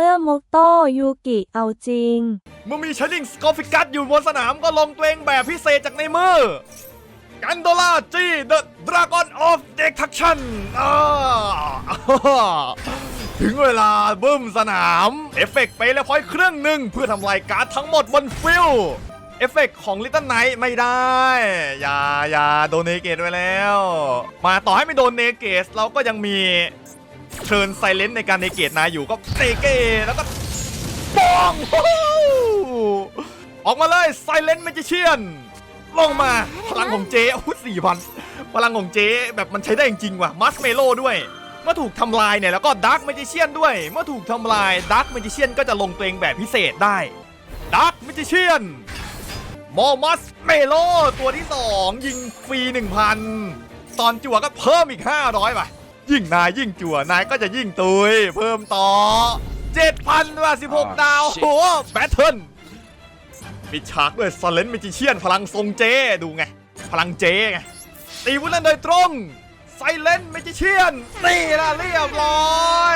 มื่อมกโตยูกิเอาจริง เมื่อมีชลิงสกอฟิกัสอยู่บนสนามก็ลงตัวเองแบบพิเศษจากในมือ กันโดลาจีเดอะดราก้อนออฟเด c ั c ชั่นถึงเวลาบึ้มสนาม เอฟเฟกต์ไปแล้วพอยเครื่องหนึ่งเพื่อทำลายการ์ดทั้งหมดบนฟิลเอฟเฟกต์ของลิตเติ้ลไนท์ไม่ได้ อย่าอย่าโดนเนเกตไว้แล้ว มาต่อให้ไม่โดนเนเกตเราก็ยังมี เชิญไซเลนต์ในการเนเกตนายอยู่ก็เนเกแล้วก็ปองออกมาเลยไซเลน t ์ a มจิเชียนลงมาพลังของเจโอ้สี่พันพลังของเจแบบมันใช้ได้จริงว่ะมัสเมโลด้วย เมื่อถูกทำลายเนี่ยแล้วก็ดาร์ m มจิเชียนด้วย เมื่อถูกทำลายดาร์ m มจิเชียนก็จะลงตัวเองแบบพิเศษได้ดาร์ m มจิเชียนมอมัสเมโลตัวที่ 2 ยิงฟรี 1,000 ตอนจั่วก็เพิ่มอีก 500ป่ะ ยิ่งนายยิ่งจั่วนายก็จะยิ่งตุย เพิ่มต่อ7,000ว่า16 ดาว โอ้แบทเทิลปิดฉากด้วยซ l เลน t ์ a มจิเชียน พลังทรงเจดูไง พลังเจไง ตีวุ้นเล่นโดยตรงไซเลน t ์ a มจิเชียนนี่ละเรียบร้อย